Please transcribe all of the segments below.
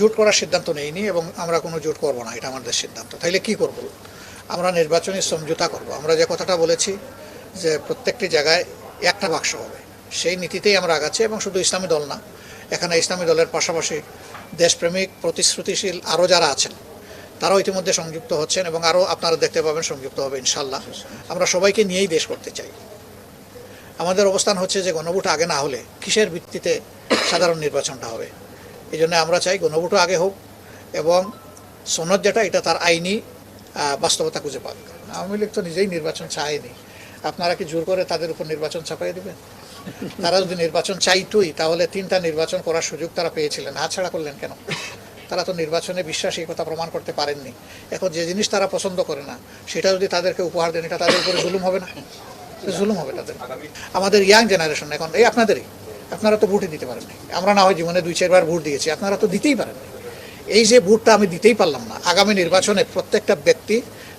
জোট করার সিদ্ধান্ত নেইনি এবং আমরা কোনো জোট করব না, এটা আমাদের সিদ্ধান্ত। তাইলে কি করব? আমরা নির্বাচনী সমঝোতা করব। আমরা যে কথাটা বলেছি যে প্রত্যেকটি জায়গায় একটা বাক্স হবে, সেই নীতিতেই আমরা আগাচ্ছি এবং শুধু ইসলামী দল না, এখানে ইসলামী দলের পাশাপাশি দেশপ্রেমিক, প্রতিশ্রুতিশীল আরও যারা আছেন, তারাও ইতিমধ্যে সংযুক্ত হচ্ছেন এবং আরও আপনারা দেখতে পাবেন সংযুক্ত হবে ইনশাল্লাহ আমরা সবাইকে নিয়েই দেশ করতে চাই। আমাদের অবস্থান হচ্ছে যে গণভোট আগে না হলে কিসের ভিত্তিতে সাধারণ নির্বাচনটা হবে? এই জন্য আমরা চাই গণভোটও আগে হোক এবং সনদ যেটা, এটা তার আইনি বাস্তবতা খুঁজে পাক। আওয়ামী লীগ তো নিজেই নির্বাচন চায়নি। আপনারা কি জোর করে তাদের উপর নির্বাচন চাপাই দেবেন? তারা যদি নির্বাচন চাইতোই, তাহলে তিনটা নির্বাচন করার সুযোগ তারা পেয়েছিলেন। হাতছাড়া করলেন কেন? তারা তো নির্বাচনে বিশ্বাস কথা প্রমাণ করতে পারেননি। এখন যে জিনিস তারা পছন্দ করে না, সেটা যদি তাদেরকে উপহার দেন, এটা তাদের উপরে জুলুম হবে না? জুলুম হবে তাদের আমাদের ইয়াং জেনারেশন এখন, এই আপনাদেরই? আপনারা তো ভোটই দিতে পারেননি আমরা না হয় জীবনে দুই, চারবার ভোট দিয়েছি, আপনারা তো দিতেই পারেননি এই যে ভোটটা আমি দিতেই পারলাম না, আগামী নির্বাচনে প্রত্যেকটা ব্যক্তি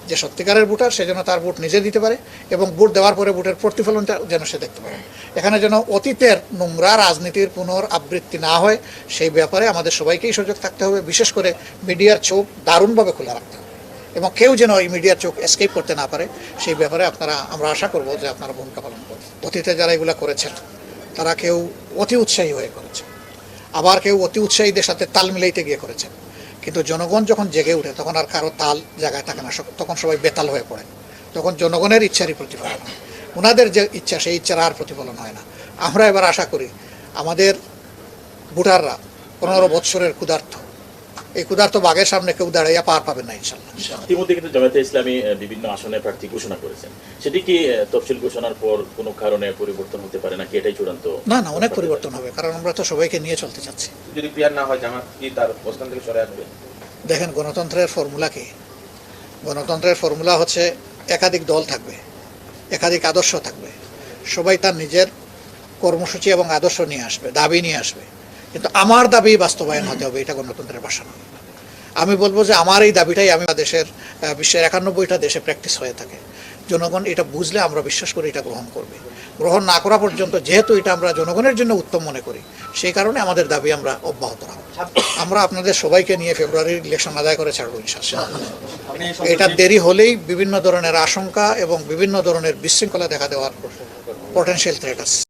যে সত্যিকারের ভোটার, সে যেন তার ভোট নিজে দিতে পারে এবং ভোট দেওয়ার পরে ভোটের প্রতিফলনটা যেন সে দেখতে পারে। এখানে যেন অতীতের নোংরা রাজনীতির পুনর আবৃত্তি না হয়, সেই ব্যাপারে আমাদের সবাইকেই সুযোগ থাকতে হবে। বিশেষ করে মিডিয়ার চোখ দারুণভাবে খোলা রাখতে হবে এবং কেউ যেন এই মিডিয়ার চোখ এসকেপ করতে না পারে, সেই ব্যাপারে আপনারা, আমরা আশা করব যে আপনারা ভূমিকা পালন করবেন। অতীতে যারা এগুলো করেছেন, তারা কেউ অতি উৎসাহী হয়ে করেছে। আবার কেউ অতি উৎসাহীদের সাথে তাল মিলাইতে গিয়ে করেছেন কিন্তু জনগণ যখন জেগে উঠে, তখন আর কারও তাল জায়গায় থাকে না। তখন সবাই বেতাল হয়ে পড়ে। তখন জনগণের ইচ্ছারই প্রতিফলন হয়। ওনাদের যে ইচ্ছা, সেই ইচ্ছার আর প্রতিফলন হয় না। আমরা এবার আশা করি, আমাদের ভোটাররা পনেরো বৎসরের ক্ষুধার্থ এই ক্ষুধার্ত বাঘের সামনে কেউ দাঁড়াইয়া পার পাবেন না ইনশাল্লাহ ইতিমধ্যে কিন্তু জামায়াতে ইসলামী বিভিন্ন আসনে প্রার্থী ঘোষণা করেছেন। সেটি কি তফসিল ঘোষণার পর কোনো কারণে পরিবর্তন হতে পারে নাকি এটাই চূড়ান্ত না না অনেক পরিবর্তন হবে কারণ আমরা তো সবাইকে নিয়ে চলতে চাচ্ছি। যদি ক্লিয়ার না হয় জামাত কি তার অবস্থান থেকে সরে আসবে? দেখেন গণতন্ত্রের ফর্মুলা কি? গণতন্ত্রের ফর্মুলা হচ্ছে একাধিক দল থাকবে একাধিক আদর্শ থাকবে। সবাই তার নিজের কর্মসূচি এবং আদর্শ নিয়ে আসবে দাবি নিয়ে আসবে। কিন্তু আমার দাবি বাস্তবায়ন হতে হবে, এটা গণতন্ত্রের ভাষা নয় আমি বলব যে আমার এই দাবিটাই আমি দেশের বিশ্বের একানব্বইটা দেশে প্র্যাকটিস হয়ে থাকে। জনগণ এটা বুঝলে আমরা বিশ্বাস করি এটা গ্রহণ করবে। গ্রহণ না করা পর্যন্ত যেহেতু এটা আমরা জনগণের জন্য উত্তম মনে করি, সেই কারণে আমাদের দাবি আমরা অব্যাহত রাখব। আমরা আপনাদের সবাইকে নিয়ে ফেব্রুয়ারির ইলেকশন আদায় করে ছাড়বো ইনশাআল্লাহ। এটা দেরি হলেই বিভিন্ন ধরনের আশঙ্কা এবং বিভিন্ন ধরনের বিশৃঙ্খলা দেখা দেওয়ার পটেনশিয়াল থ্রেট আছে।